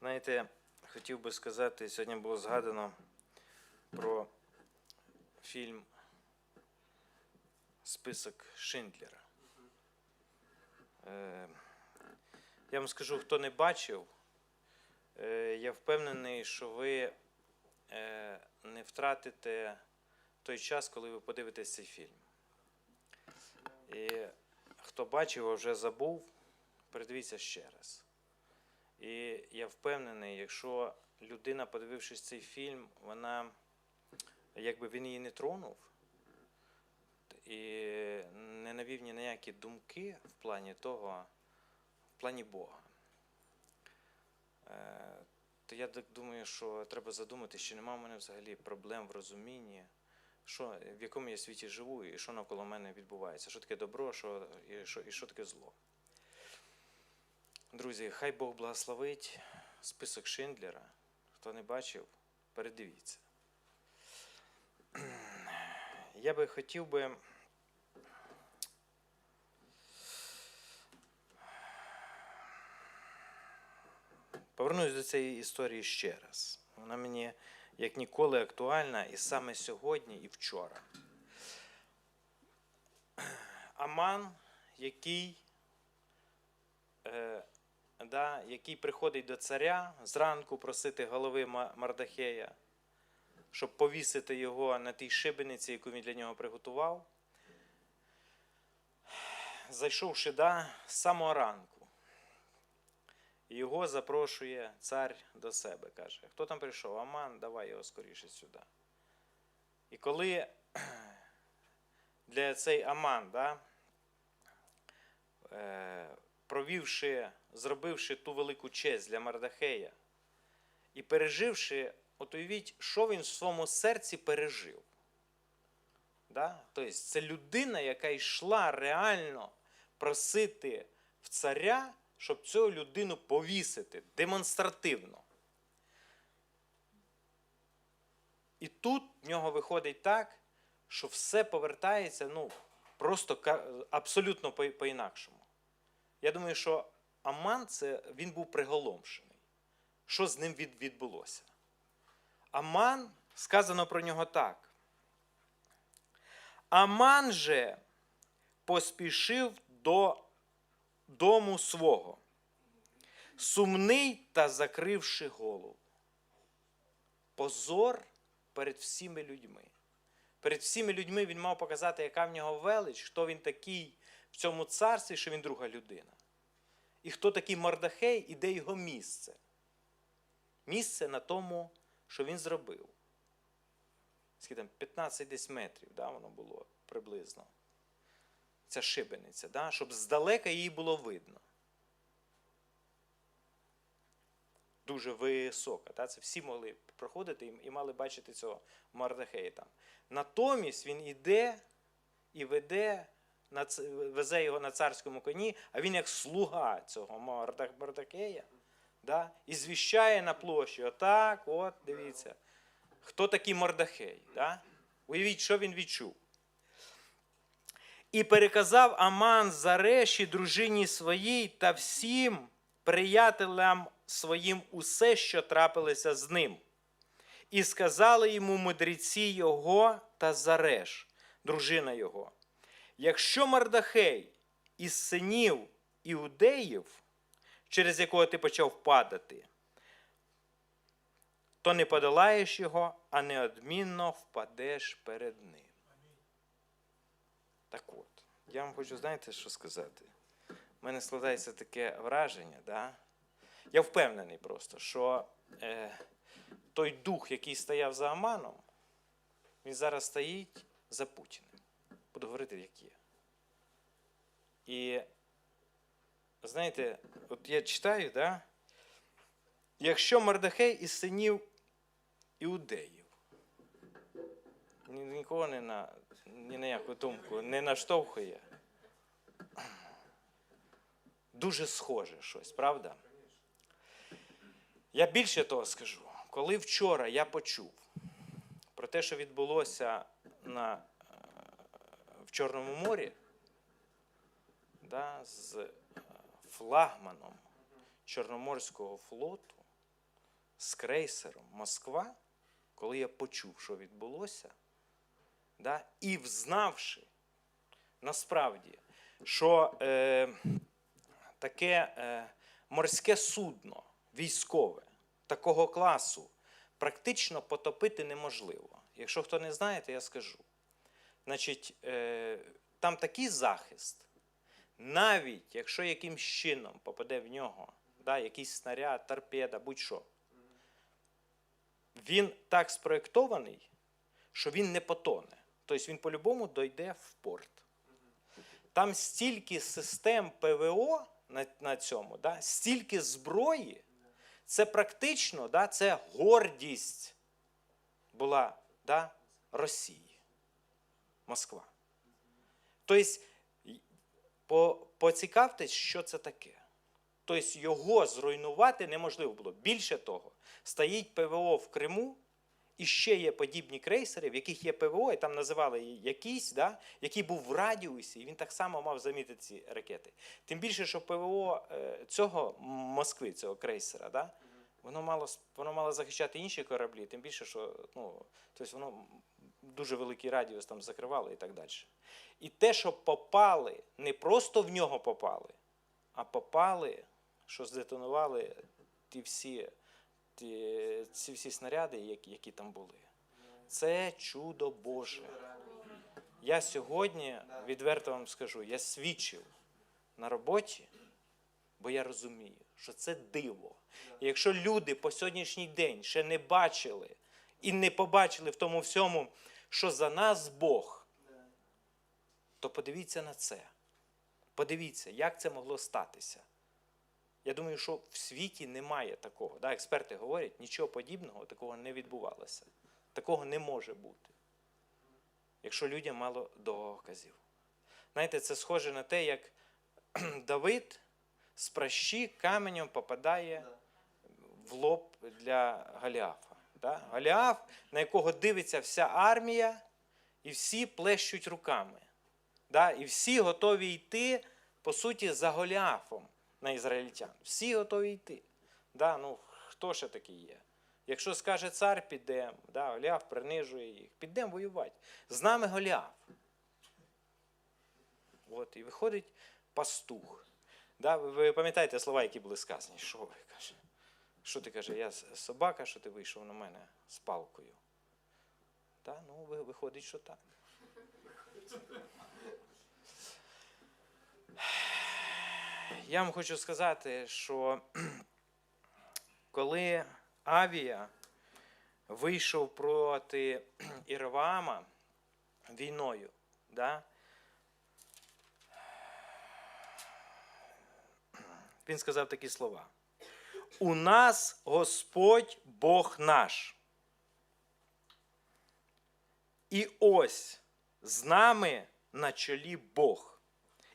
Знаєте, хотів би сказати, сьогодні було згадано про фільм Список Шиндлера. Е, Я вам скажу, хто не бачив, е, я впевнений, що ви е, не втратите той час, коли ви подивитесь цей фільм. І хто бачив, а вже забув, передивіться ще раз. І я впевнений, якщо людина, подивившись цей фільм, вона, якби він її не тронув і не навів ні на які думки в плані того, в плані Бога, е, то я так думаю, що треба задумати, чи нема в мене взагалі проблем в розумінні, що, в якому я світі живу і що навколо мене відбувається, що таке добро, що, і, що, і що таке зло. Друзі, хай Бог благословить список Шиндлера. Хто не бачив, передивіться. Я би хотів би. Повернусь до цієї історії ще раз. Вона мені як ніколи актуальна і саме сьогодні, і вчора. Аман, який е, да, який приходить до царя зранку просити голови Мардахея, щоб повісити його на тій шибениці, яку він для нього приготував. Зайшовши да, з самого ранку, його запрошує цар до себе. Каже: Хто там прийшов? Аман, давай його скоріше сюди. І коли для цей Аман, да, е, провівши, зробивши ту велику честь для Мардахея і переживши, от уявіть, що він в своєму серці пережив. Да? Тобто це людина, яка йшла реально просити в царя, щоб цю людину повісити демонстративно. І тут в нього виходить так, що все повертається ну, просто абсолютно по-інакшому. Я думаю, що Аман це він був приголомшений. Що з ним відбулося? Аман, сказано про нього так. Аман же поспішив до дому свого, сумний та закривши голову. Позор перед всіми людьми. Перед всіми людьми він мав показати, яка в нього велич, хто він такий цьому царстві, що він друга людина. І хто такий Мардахей і де його місце. Місце на тому, що він зробив. Скільки там 15 десь метрів, да, воно було приблизно. Ця шибениця, да, щоб здалека її було видно. Дуже висока. Да? Це всі могли проходити і- і мали бачити цього Мардахея там. Натомість він іде і веде, везе його на царському коні, а він як слуга цього Мардахея, да? і звіщає на площі. Отак, от, дивіться. Хто такий Мардахей? Да? Уявіть, що він відчув. І переказав Аман Зареші, дружині своїй та всім приятелям своїм усе, що трапилося з ним. І сказали йому мудреці його та Зареш, дружина його. Якщо Мардахей із синів іудеїв, через якого ти почав падати, то не подолаєш його, а неодмінно впадеш перед ним. Так от, я вам хочу, знаєте, що сказати? У мене складається таке враження, да? я впевнений просто, що е, той дух, який стояв за Аманом, він зараз стоїть за Путіним. Буду говорити, як є. І знаєте, от я читаю, да? якщо Мардахей із синів іудеїв, нікого не на, ні на яку думку не наштовхує. Дуже схоже щось, правда? Я більше того скажу. Коли вчора я почув про те, що відбулося на, в Чорному морі, да, з е, флагманом Чорноморського флоту, з крейсером Москва, коли я почув, що відбулося, да, і взнавши насправді, що е, таке е, морське судно військове такого класу практично потопити неможливо. Якщо хто не знає, я скажу. Значить, е, там такий захист, навіть якщо якимсь чином попаде в нього да, якийсь снаряд, торпеда, будь-що, він так спроєктований, що він не потоне. Тобто він по-любому дойде в порт. Там стільки систем ПВО на, на цьому, да, стільки зброї, це практично да, це гордість була да, Росії, Москва. Тобто, поцікавтесь, що це таке. Тобто його зруйнувати неможливо було. Більше того, стоїть ПВО в Криму, і ще є подібні крейсери, в яких є ПВО, і там називали якийсь, да, який був в радіусі, і він так само мав замітити ці ракети. Тим більше, що ПВО е, цього Москви, цього крейсера, да, воно мало воно мало захищати інші кораблі, тим більше, що ну, тобто воно дуже великий радіус там закривало і так далі. І те, що попали, не просто в нього попали, а попали, що здетонували ті всі, ті, ці всі снаряди, які, які там були. Це чудо Боже. Я сьогодні, відверто вам скажу, я свідчив на роботі, бо я розумію, що це диво. І якщо люди по сьогоднішній день ще не бачили і не побачили в тому всьому, що за нас Бог, то подивіться на це. Подивіться, як це могло статися. Я думаю, що в світі немає такого. Да? Експерти говорять, нічого подібного такого не відбувалося. Такого не може бути. Якщо людям мало доказів. Знаєте, це схоже на те, як Давид з пращі каменем попадає в лоб для Галіафа. Да? Галіаф, на якого дивиться вся армія, і всі плещуть руками. Да? І всі готові йти, по суті, за Голіафом на ізраїльтян. Всі готові йти. Да? Ну, хто ще такий є? Якщо скаже цар, підемо, да? Голіаф принижує їх, підемо воювати. З нами Голіаф. От, і виходить пастух. Да? Ви пам'ятаєте слова, які були сказані? Що ви каже? Що ти каже, я собака, що ти вийшов на мене з палкою. Да? Ну, виходить, що так. Я вам хочу сказати, що коли Авія вийшов проти Ірваама війною, да, він сказав такі слова. У нас Господь Бог наш. І ось з нами на чолі Бог,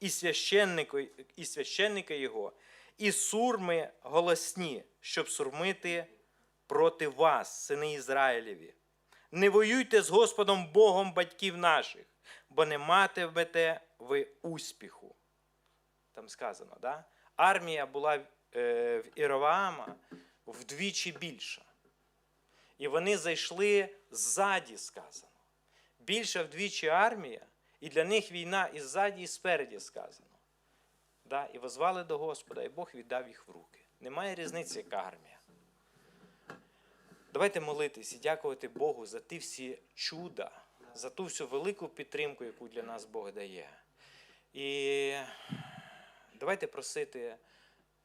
і священники, і священники Його, і сурми голосні, щоб сурмити проти вас, сини Ізраїлеві. Не воюйте з Господом Богом батьків наших, бо не матимете ви успіху. Там сказано, да? армія була в Іроваама вдвічі більша. І вони зайшли ззаді, сказано. Більша вдвічі армія, і для них війна і ззаді, і спереді сказано. Да? І возвали до Господа, і Бог віддав їх в руки. Немає різниці, яка армія. Давайте молитись і дякувати Богу за ті всі чуда, за ту всю велику підтримку, яку для нас Бог дає. І давайте просити,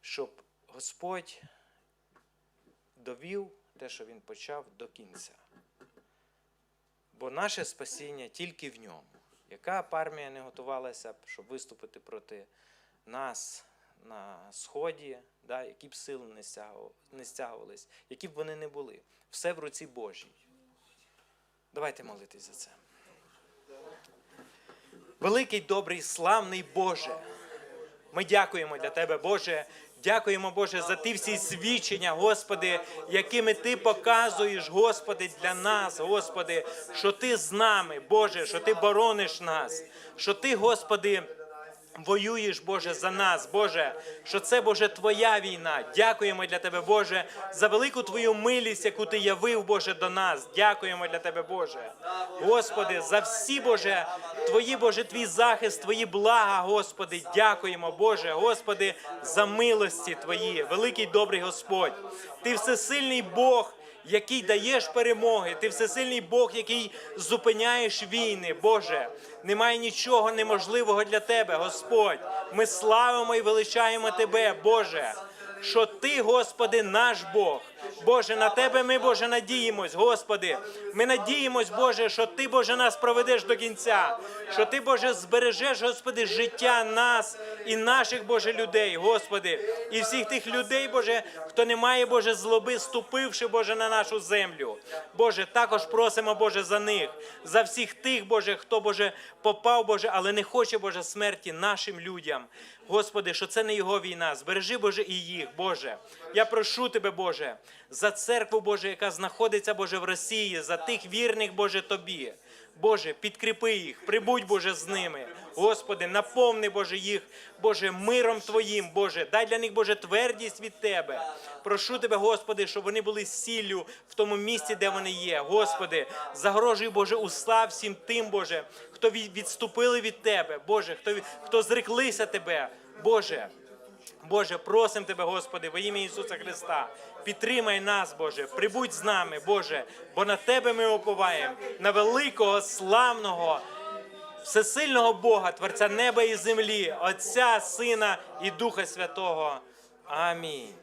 щоб Господь довів те, що Він почав до кінця. Бо наше спасіння тільки в ньому. Яка б армія не готувалася, б, щоб виступити проти нас на Сході, да, які б сили не стягували- не стягувались, які б вони не були. Все в руці Божій. Давайте молитись за це. Великий, добрий, славний Боже. Ми дякуємо для Тебе, Боже. Дякуємо, Боже, за ті всі свідчення, Господи, якими Ти показуєш, Господи, для нас, Господи, що Ти з нами, Боже, що Ти борониш нас, що Ти, Господи, воюєш, Боже, за нас, Боже, що це, Боже, Твоя війна. Дякуємо для Тебе, Боже, за велику Твою милість, яку Ти явив, Боже, до нас. Дякуємо для Тебе, Боже. Господи, за всі, Боже, Твої, Боже, Твій захист, Твої блага, Господи, дякуємо, Боже, Господи, за милості Твої, великий добрий Господь. Ти всесильний Бог який даєш перемоги. Ти всесильний Бог, який зупиняєш війни. Боже, немає нічого неможливого для тебе, Господь. Ми славимо і величаємо Тебе, Боже. Що ти, Господи, наш Бог. Боже, на тебе ми, Боже, надіємось, Господи. Ми надіємось, Боже, що Ти, Боже, нас проведеш до кінця. Що Ти, Боже, збережеш, Господи, життя нас і наших, Боже, людей, Господи, і всіх тих людей, Боже, хто не має, Боже, злоби, ступивши, Боже, на нашу землю. Боже, також просимо, Боже, за них, за всіх тих, Боже, хто, Боже, попав, Боже, але не хоче, Боже, смерті нашим людям. Господи, що це не його війна. Збережи, Боже, і їх, Боже. Я прошу Тебе, Боже, за церкву, Боже, яка знаходиться, Боже, в Росії, за тих вірних, Боже, Тобі. Боже, підкріпи їх, прибудь, Боже, з ними. Господи, наповни, Боже, їх, Боже, миром Твоїм, Боже, дай для них, Боже, твердість від Тебе. Прошу Тебе, Господи, щоб вони були сіллю в тому місці, де вони є. Господи, загрожуй, Боже, уста всім тим, Боже, хто відступили від Тебе, Боже, хто, хто зреклися Тебе, Боже. Боже, просимо Тебе, Господи, во ім'я Ісуса Христа. Підтримай нас, Боже, прибудь з нами, Боже, бо на Тебе ми оповаємо, на великого, славного, всесильного Бога, Творця неба і землі, Отця, Сина і Духа Святого. Амінь.